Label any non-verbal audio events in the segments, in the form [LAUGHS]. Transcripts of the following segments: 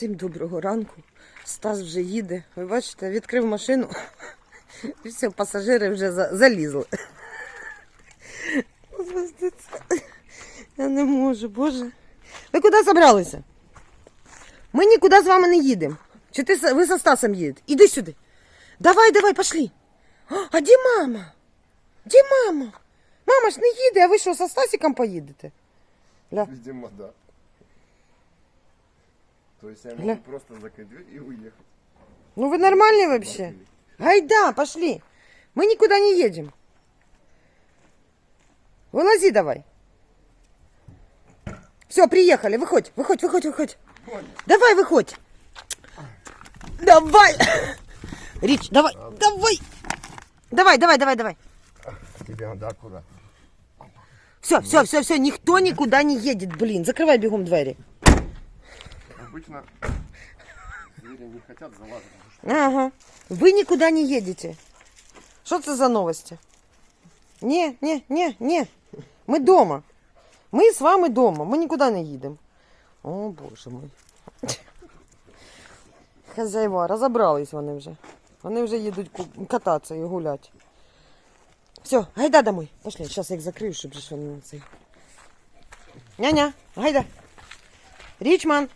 Всім доброго ранку. Стас вже їде. Ви бачите, відкрив машину. [LAUGHS] І все, пасажири вже залізли. [LAUGHS] Я не можу, Боже. Ви куди забралися? Ми нікуди з вами не їдемо. Чи ти, ви со Стасом їдете? Іди сюди. Давай, давай, пошли. А, де мама? Де мама? Мама ж не їде, а ви що, со Стасиком поїдете? Ля. Видимо, да. То есть я могу просто закрыть дверь и уехать. Ну вы нормальные вообще? Гайда, пошли. Мы никуда не едем. Вылази давай. Все, приехали. Выходь, выходь, выходь, выходь. Давай, выходь. Давай. [LAUGHS] Рич, давай, давай. Давай, давай, давай, давай. Тебе надо аккуратно. Все, все, все, все, никто никуда не едет, блин. Закрывай бегом двери. Обычно звери не хотят залазить. Ага. Вы никуда не едете. Что это за новости? Не, не, не, не. Ми дома. Ми з вами дома. Ми нікуди не їдемо. О, боже мой. Хазяїва, розібрались вони вже. Вони вже їдуть ку- кататися і гуляти. Все, гайда домой. Пошли, зараз я їх закрию, щоб же ж вони не цей. Няня, гайда. Річман.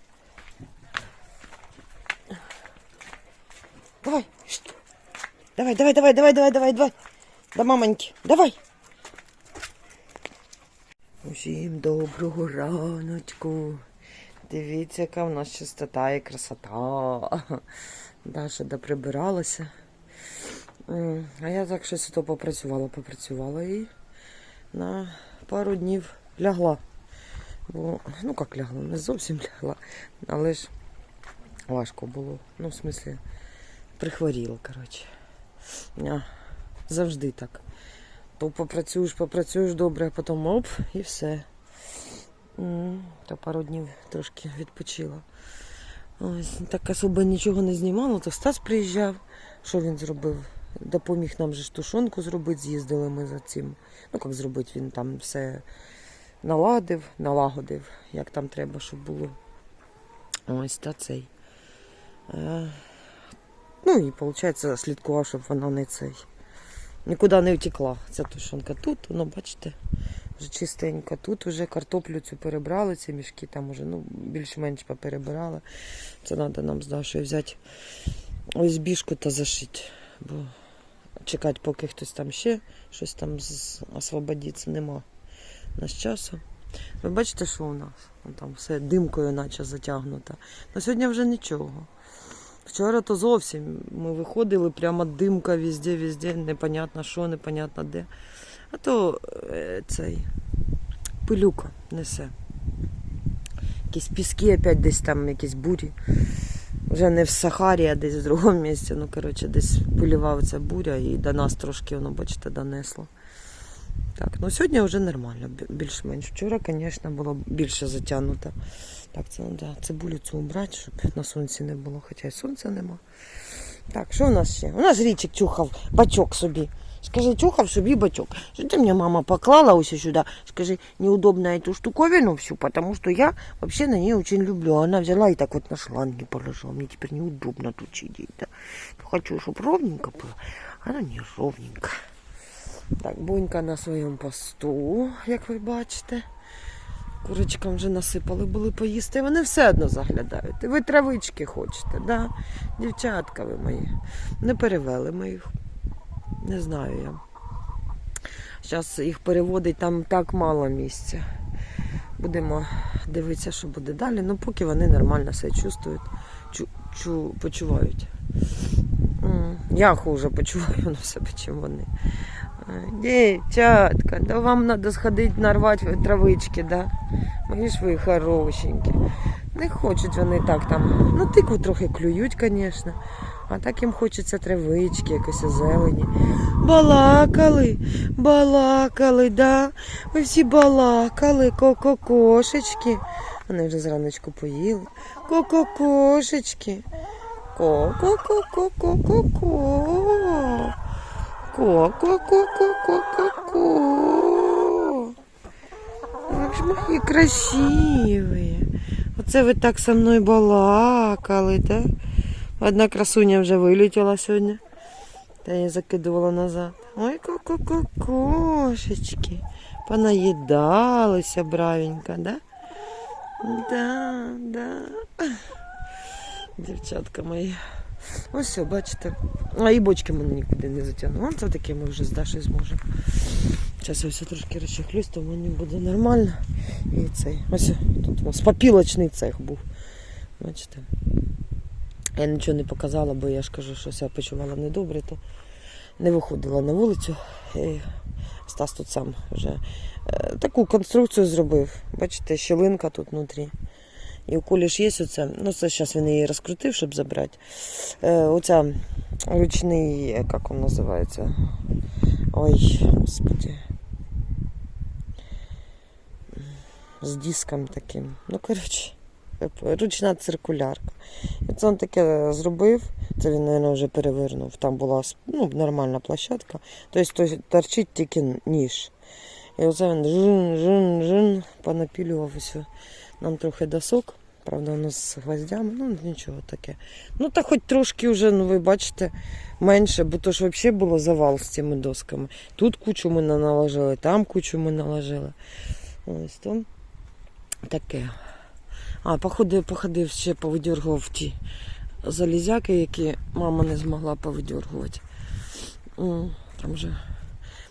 Давай. Давай, давай, давай, давай, давай, давай, давай. До мамоньки. Давай. Усім доброго раночку. Дивіться, яка в нас чистота і красота. Даша доприбиралася. А я так щось то попрацювала, попрацювала і на пару днів лягла. Бо, ну як лягла, не зовсім лягла, але ж важко було. Ну, в смислі, прихворіла, коротше. Завжди так. То попрацюєш, попрацюєш добре, а потім оп, і все. То пару днів трошки відпочила. Ось, так особо нічого не знімала, то Стас приїжджав. Що він зробив? Допоміг нам же ж тушонку зробити, з'їздили ми за цим. Ну, як зробити, він там все наладив, налагодив, як там треба, щоб було. Ось та цей. Ну і, виходить, слідкував, щоб вона не цей. Нікуди не втекла. Ця тушонка тут, воно, бачите, вже чистенько. Тут вже картоплю цю перебрали, ці мішки там уже ну, більш-менш поперебирали. Це треба нам з Дашою взяти ось біжку та зашити. Бо чекати, поки хтось там ще щось там освободиться, нема у нас часу. Ви бачите, що у нас? Там все димкою наче затягнуто. На сьогодні вже нічого. Вчора то зовсім ми виходили, прямо димка везде, везде, непонятно що, непонятно де. А то е, цей пилюка несе. Якісь піски опять десь там, якісь бурі. Вже не в Сахарі, а десь в другому місці. Ну, коротше, десь пилював ця буря і до нас трошки, воно, бачите, донесло. Так, ну сьогодні вже нормально, більш-менш. Вчора, звісно, було більше затягнуто. Так, це треба цибулю цю убрати, щоб на сонці не було, хоча й сонця нема. Так, що у нас ще? У нас річик чухав бачок собі. Скажи, чухав собі бачок. Що ти мені мама поклала ось сюди? Скажи, неудобно эту штуковину всю, потому что я вообще на ней очень люблю. Она взяла и так вот на шланге положила. Мне теперь неудобно тут сидеть. Да? Хочу, чтобы ровненько было. Она не ровненько. Так, бонька на своєму посту, як ви бачите. Курочкам вже насипали були поїсти. Вони все одно заглядають. І Ви травички хочете, да? Дівчатка ви мої. Не перевели ми їх. Не знаю я. Зараз їх переводить там так мало місця. Будемо дивитися, що буде далі. Ну, поки вони нормально себе чувствують, чу, чу, почувають. Я хуже почуваю на себе, чим вони. Дівчатка, да вам треба сходити нарвати травички, да? Мої ж ви хорошенькі. Не хочуть вони так там. Ну, тикву трохи клюють, звісно. А так їм хочеться травички, якось зелені. Балакали, балакали, да? Ви всі балакали, ко-ко-кошечки. Вони вже зраночку поїли. Ко-ко-кошечки. Ко-ко-ко-ко-ко-ко. Ко-ко-ко-ко-ко. Ах ж мої красиві. Оце ви так со мною балакали, так? Одна красуня вже вилетіла сьогодні. Та я закидувала назад. Ой, ку-ку-ку-кошечки. Понаїдалися бравенько, да? Да, да. Дівчатка мої. Ось все, бачите. А і бочки мене нікуди не затягнули. Це таке ми вже з Дашою зможемо. Зараз я все трошки розчехлюсь, то мені буде нормально. І цей. Ось тут у нас попілочний цех був. Бачите? Я нічого не показала, бо я ж кажу, що себе почувала недобре, то не виходила на вулицю. І Стас тут сам вже е, таку конструкцію зробив. Бачите, щілинка тут внутрі. І у ж є оце, ну це зараз він її розкрутив, щоб забрати. Е, оця ручний, е, як він називається? Ой, господи. З диском таким. Ну, коротше, е, ручна циркулярка. І це він таке зробив. Це він, мабуть, вже перевернув. Там була ну, нормальна площадка. Тобто торчить тільки ніж. І оце він жин, жин, жин, понапілював усе. Нам трохи досок. Правда, у нас з гвоздями, ну нічого таке. Ну та хоч трошки вже, ну ви бачите, менше, бо то ж взагалі було завал з цими досками. Тут кучу ми наложили, там кучу ми наложили. Ось то таке. А, походив, походив ще повидергував ті залізяки, які мама не змогла повидергувати. Там вже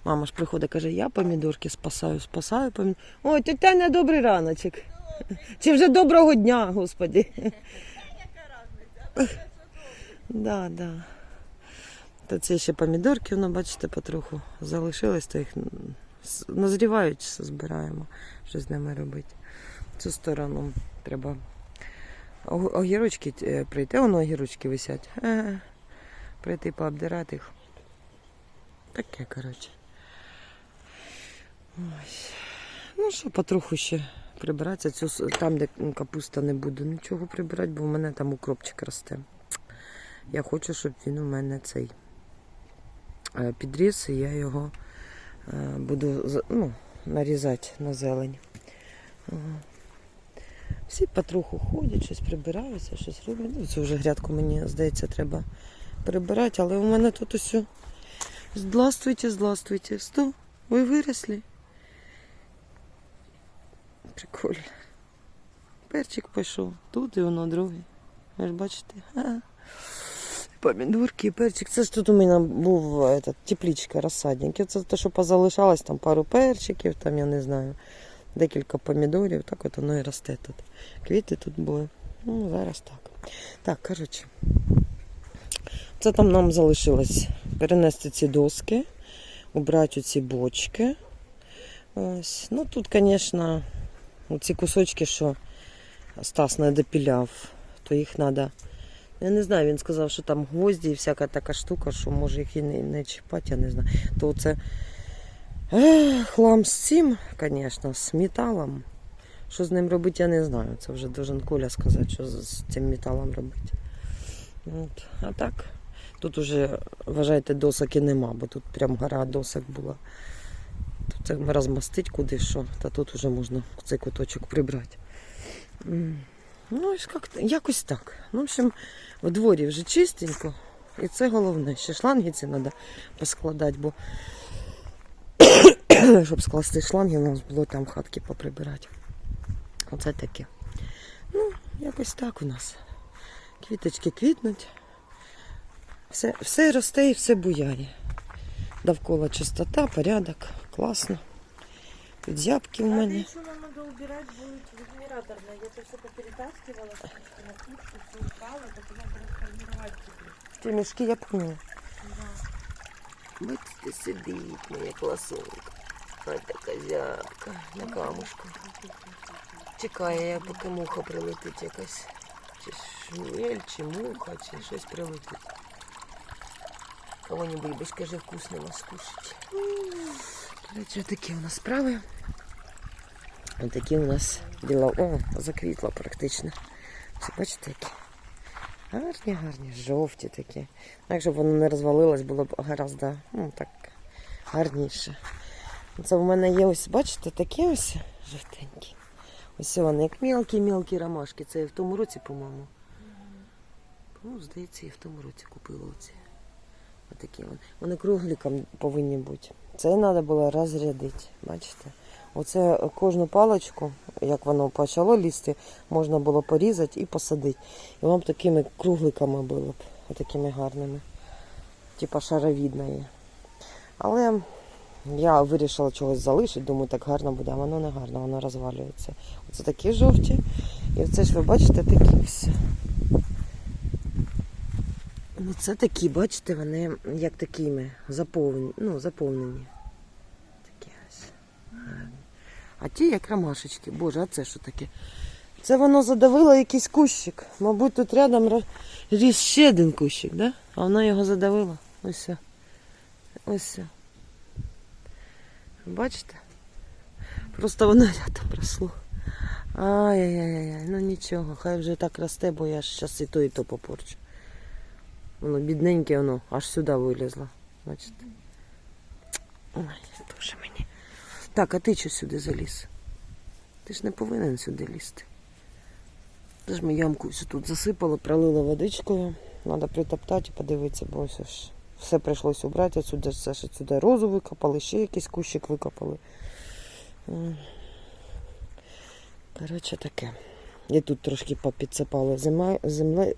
мама ж приходить, каже, я помідорки спасаю, спасаю помідорки. Ой, тетя на добрий раночок. [LAUGHS] Чи вже доброго дня, господі. [LAUGHS] Да, да. Та це ще помідорки, воно, бачите, потроху залишилось, то їх назрівають, збираємо, що з ними робити. Цю сторону треба огірочки е, прийти, воно огірочки висять. Е, Прийти пообдирати їх. Таке, коротше. Ось. Ну що, потроху ще прибиратися. Цю, там, де капуста не буду нічого прибирати, бо в мене там укропчик росте. Я хочу, щоб він у мене цей е, підріс, і я його е, буду ну, нарізати на зелень. Всі потроху ходять, щось прибираються, щось роблять. Ну, цю вже грядку мені здається, треба прибирати, але у мене тут усе. Здравствуйте, здравствуйте. Сто, ви виросли? Прикольно. Перчик пішов. Тут і воно другий. Ви ж бачите? Помідорки перчик. Це ж тут у мене був этот, теплічка, розсадник. Це те, що позалишалось, там пару перчиків, там я не знаю, декілька помідорів. Так от воно і росте тут. Квіти тут були. Ну, зараз так. Так, коротше. Це там нам залишилось перенести ці доски, убрати ці бочки. Ось. Ну тут, звісно, ці кусочки, що Стас не допіляв, то їх треба. Я не знаю, він сказав, що там гвозді і всяка така штука, що може їх і не, не чіпати, я не знаю. То це хлам з цим, звісно, з металом. Що з ним робити, я не знаю. Це вже должен Коля сказати, що з цим металом робити. От. А так, тут уже, вважайте, досок і нема, бо тут прям гора досок була. Це розмастить куди що, та тут вже можна цей куточок прибрати. Ну, як, якось так. Ну, в общем, в дворі вже чистенько. І це головне. Ще шланги ці треба поскладати, бо [COUGHS] щоб скласти шланги, у нас було там хатки поприбирати. Оце таке. Ну, якось так у нас. Квіточки квітнуть. Все, все росте і все буяє. Довкола чистота, порядок, класно. Підзябки у А мене. еще нам надо убирать будет генераторная. Я это все поперетаскивала, на кучку, все упало, так надо расформировать теперь. Ті мішки я помню. Да. Бачите, сидить моя класунка. Ось така зябка на камушку. Чекає, я, поки муха прилетить якась. Чи шмель, чи муха, чи щось прилетить. Кого-нибудь би скажи вкусного скушать. Короче, такі у нас справи. Ось такі у нас діла. О, заквітло практично. Це бачите які? Гарні, гарні, жовті такі. Так, щоб воно не розвалилось, було б гораздо ну, так, гарніше. Це в мене є ось, бачите, такі ось жовтенькі. Ось вони як мелкі-мелкі ромашки. Це я в тому році, по-моєму. Ну, здається, я в тому році купила оці. Отакі вони. Вони кругликом повинні бути. Це треба було розрядити. Бачите? Оце кожну паличку, як воно почало лізти, можна було порізати і посадити. І вам такими кругликами було б, такими гарними. Типа шаровідної. Але я вирішила чогось залишити, думаю, так гарно буде, а воно не гарно, воно розвалюється. Оце такі жовті. І це ж ви бачите такі всі. Ну, це такі, бачите, вони як такими заповнені, ну, заповнені. Такі ось. А ті як ромашечки. Боже, а це що таке? Це воно задавило якийсь кущик. Мабуть, тут рядом ріс ще один кущик, да? А воно його задавило. Ось. все. Ось. Бачите? Просто воно [LAUGHS] рядом росло. Ай-яй-яй, ну нічого, хай вже так росте, бо я ж зараз і то, і то попорчу. Воно бідненьке, воно аж сюди вилізло. Бачите? Ой, дуже мені. Так, а ти що сюди заліз? Ти ж не повинен сюди лізти. Ти ж ми ямку всю тут засипали, пролили водичкою. Треба притоптати і подивитися, бо все ж все прийшлось убрати. Отсюди все ж сюди розу викопали, ще якийсь кущик викопали. Коротше таке. І тут трошки попідсипали зима, земле,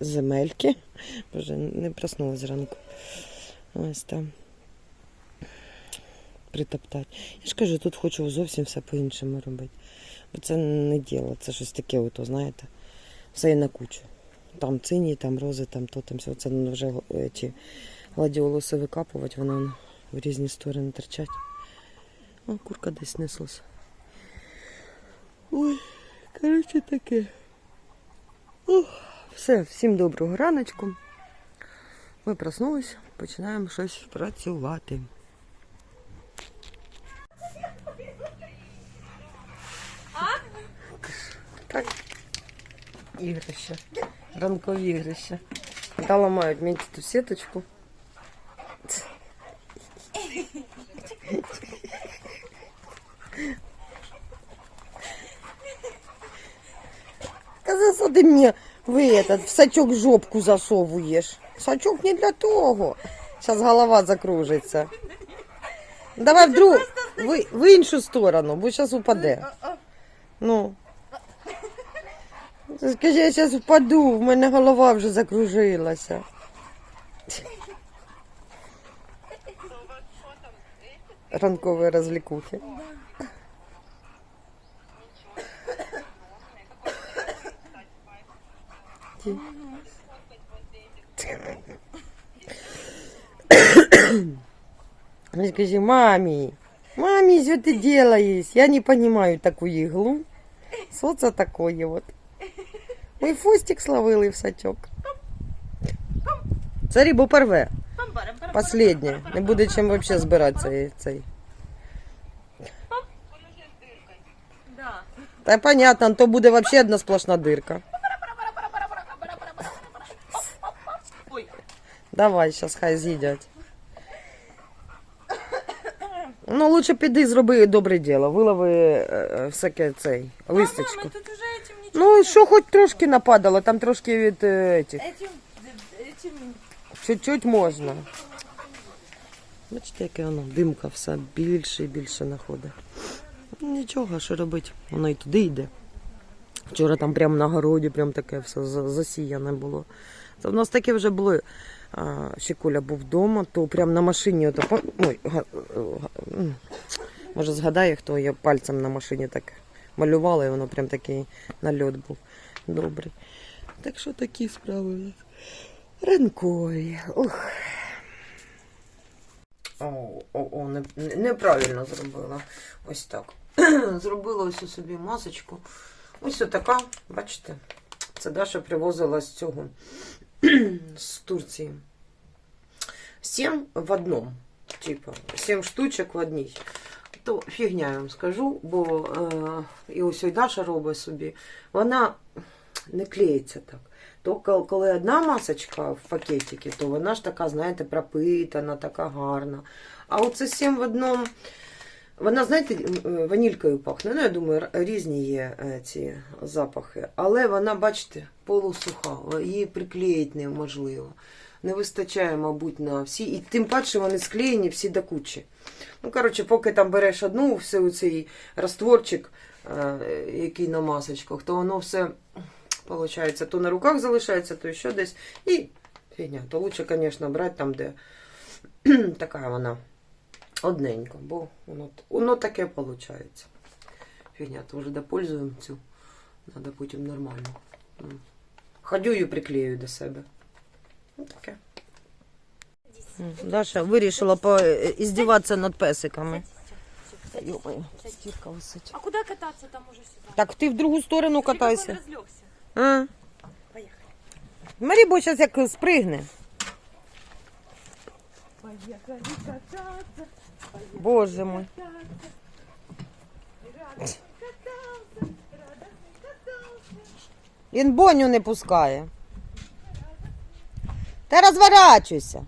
земельки. Боже, не проснулась зранку. Ось там. Притоптати. Я ж кажу, тут хочу зовсім все по-іншому робити. Бо це не діло, це щось таке, ото, знаєте, все і на кучу. Там цині, там рози, там то, там все. Це вже е, ті гладіолуси викапувати, воно в різні сторони торчать. О, курка десь неслась. Ой, коротше таке. Ох, все, всім доброго раночку. Ми проснулись, починаємо щось працювати. Так. Ігрища. Ранкові ігрища. Та ламають мені ту сіточку. Та засади мені ви этот, в сачок жопку засовуєш. Сачок не для того. Зараз голова закружиться. Давай в друг, в, в іншу сторону, бо зараз упаде. Ну. Скажи, я зараз впаду, в мене голова вже закружилася. Ранкові розлікухи. Ті. Ну, Скажи, мамі, мамі, що ти делаешь? Я не понимаю таку іглу. Що це такое вот? Ми фустик словили в сачок. Це рибу порве. Последнє. Не буде чим взагалі збирати цей. цей. Та понятно, то буде взагалі одна сплошна дирка. Ой. Давай, зараз хай з'їдять. Ну, лучше піди зроби добре діло. Вилови е, е, всяке цей листочку. Мама, тут уже этим ничего. Ну, і що хоч трошки нападало, там трошки від е, цих. Этим, этим Чуть-чуть можна. Бачите, яке воно димка все більше і більше знаходить. Ну, Нічого, що робити, воно і туди йде. Вчора там прямо на городі, прям таке все за- засіяне було. Це в нас таке вже було. Ще Коля був вдома, то прямо на машині, ото, ой, м, може згадає, хто я пальцем на машині так малювала, і воно прям такий нальот був добрий. Так що такі справи. Ранкові. Ух. О, о, о, не- неправильно зробила. Ось так. [CLEARS THROAT] зробила ось собі масочку. Ось така, бачите, це Даша привозила з цього з Турції. Сім в одному. Типу, сім штучок в одній. То фігня я вам скажу, бо е, і ось і Даша робить собі. Вона не клеїться так. То коли одна масочка в пакетикі, то вона ж така, знаєте, пропитана, така гарна. А оце сім в одному. Вона, знаєте, е, ванількою пахне. Ну, я думаю, різні є е, ці запахи. Але вона, бачите, полусуха. Її приклеїти неможливо. Не вистачає, мабуть, на всі. І тим паче вони склеєні всі до кучі. Ну, коротше, поки там береш одну, все цей растворчик, е, який на масочках, то воно все, виходить, то на руках залишається, то ще десь. І фігня. То лучше, звісно, брати там, де [CLEARS THROAT] така вона одненька, бо воно, воно таке виходить. Фігня, то вже допользуємо цю. Треба потім нормально. Ходюю приклею до себе. Ну, таке. Даша вирішила поіздіватися над песиками. Стірка висить. А куда кататься там уже сюда? Так ти в другу сторону катайся. А? Поехали. Марібо зараз як спригне. Поехали кататься. Боже мой. Радостный катался, радостный катался. Він боню не пускає. Та розворачуйся.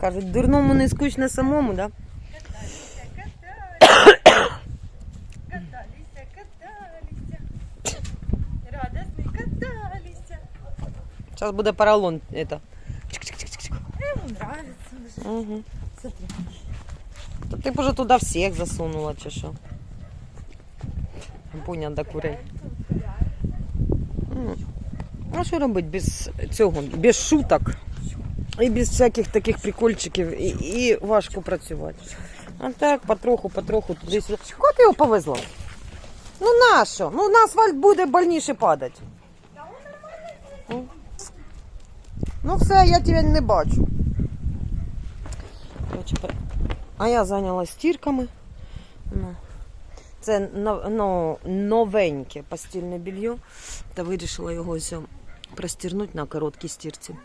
Кажуть, дурному не скучно самому, да? Катались, катались. Радостный катались. Зараз буде поролон. Это. Нравится уже. Угу. Смотри. Ти б уже туди всіх засунула, чи що? Буня до курей. А що робити без цього, без шуток і без всяких таких прикольчиків, і, і важко працювати. А так, потроху, потроху, туди-сюди. Куди ти його повезла? Ну нащо? Ну на асфальт буде больніше падати. Ну. Ну все, я тебе не бачу. Короче, А я зайнялася стірками. Ну. Це но- новеньке постільне білье. Та вирішила його простірнути на короткій стірці.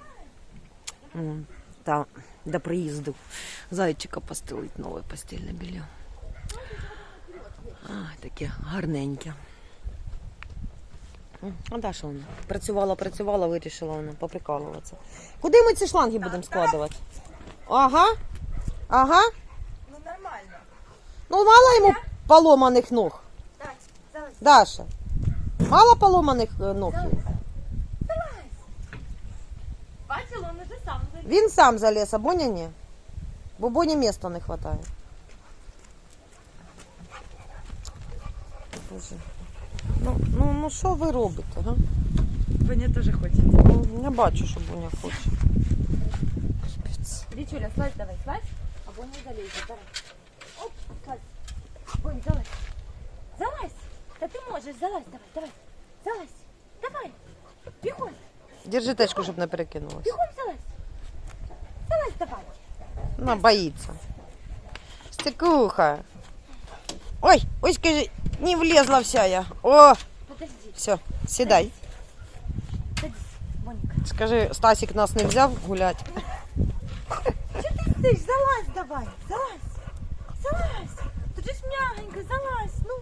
Та до приїзду зайчика постелить нове постільне білье. А, таке гарненьке. А Даша вона працювала, працювала, вирішила вона поприкалуватися. Куди ми ці шланги будемо складувати? Ага. Ага. Ну нормально. Ну, мало йому поломаних ног. Так, давай. Даша. Мало поломаних е, ног. йому? Бачил, он уже сам залез. Він сам заліз, а Боня ні. Бо Боні міста не вистачає. Боже. Ну, ну, ну що ви робите, га? Мне тоже хочет. Ну, Я бачу, що Боня хоче. Капець. Ричуля, слазь давай, слазь. А Бонни давай. Оп, слазь. Бонни, залазь. Залазь. Да ты можешь, залазь, давай, давай. Залазь. Давай. Бегом, Держи течку, щоб не перекинулась. бегом залазь. Залазь давай. Вона боїться. Стекуха. Ой, ой, скажи, не влезла вся я. О, Подожди, все, сідай. садись, Бонника. Скажи, Стасик нас не взяв гулять. Ты стоишь? Залазь давай, залазь. Залазь. Тут же ж мягенько, залазь, ну.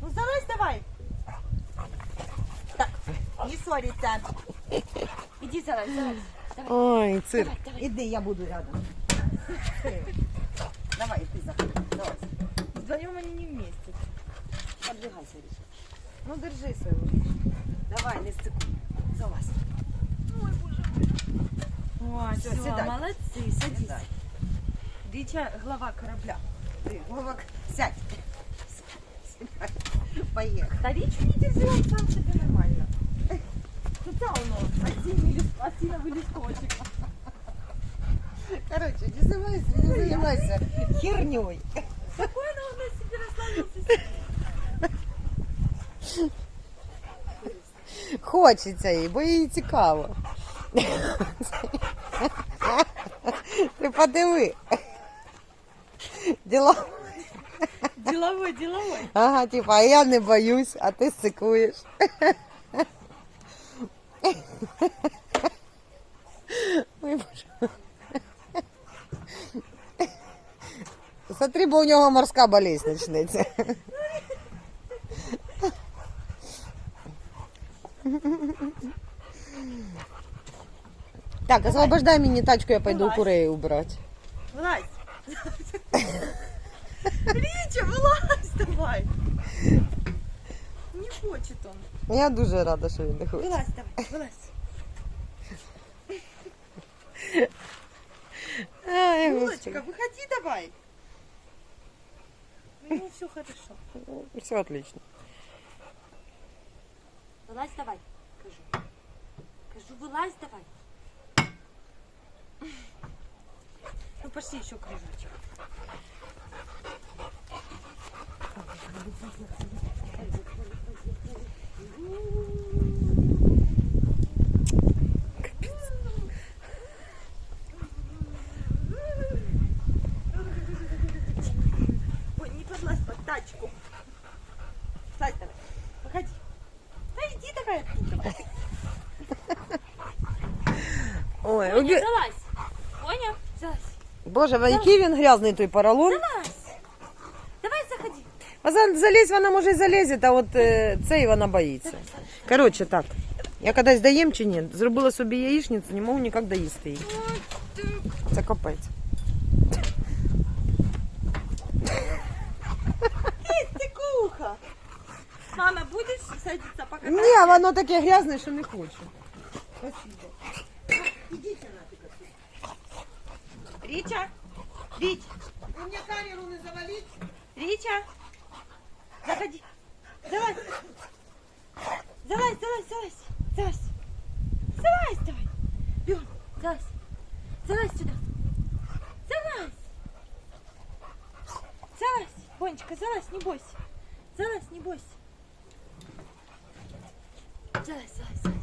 Ну залазь давай. Так, не ссориться. Иди залазь, залазь. Давай, Ой, цирк. давай, давай. Іди, я буду рядом. Давай, ти заходи. Давай. Вдвоем они не вместе. Подвигайся, Ріша. Ну, держи свою. Давай, не стикуй. Залазь. О, Всё, все, седай. молодцы, садись. Сідай. Рича, глава корабля. Ти, Вовок, сядь. Сідай. Поїхали. Да Ричу не держи, он сам себе нормально. Куда он? Осиновый, лист, осиновый листочек. Короче, не займайся, не займайся херней. Спокойно он на себе расслабился. Хочеться їй, бо їй цікаво. Ти подиви. Діла. Деловой, деловой. Ага, типа, а я не боюсь, а ти сикуєш. Смотри, бо у нього морська болезнь почнеться. Так, освобождай мені тачку, я пойду Вилазь. курей убирати. Вылазь. Рича, вылазь давай. Не хочет он. Я дуже рада, що він не хоче. Вылазь давай, вылазь. Ай, Булочка, господи. выходи давай. Ну, все хорошо. Все отлично. Вылазь давай, кажу. Кажу, вылазь давай. Ну, пошли еще кружочек. Ой, не подлазь под тачку. Слазь давай. Выходи. Да иди давай оттуда. Ой, Понял, убі... залазь. Понял? Залазь. Боже, а який він грязний той поролон. Залазь. Давай заходи. А за- залізь вона може і залізе, а от е, цей вона боїться. Коротше, так. Я кудись доїм чи ні, зробила собі яєчницю, не можу ніяк доїсти її. Це капець. Стекуха. Мама, будешь садиться пока? Ні, воно таке грязне, що не хочу. Рича. Рич. Вы мне камеру не завалить? Рича. Заходи. Залазь. Залазь, залазь, залазь. Залазь. Залазь давай. Бегом. Залазь. Залазь сюда. Залазь. Залазь. Бонечка, залазь, не бойся. Залазь, не бойся. Залазь, залазь, залазь.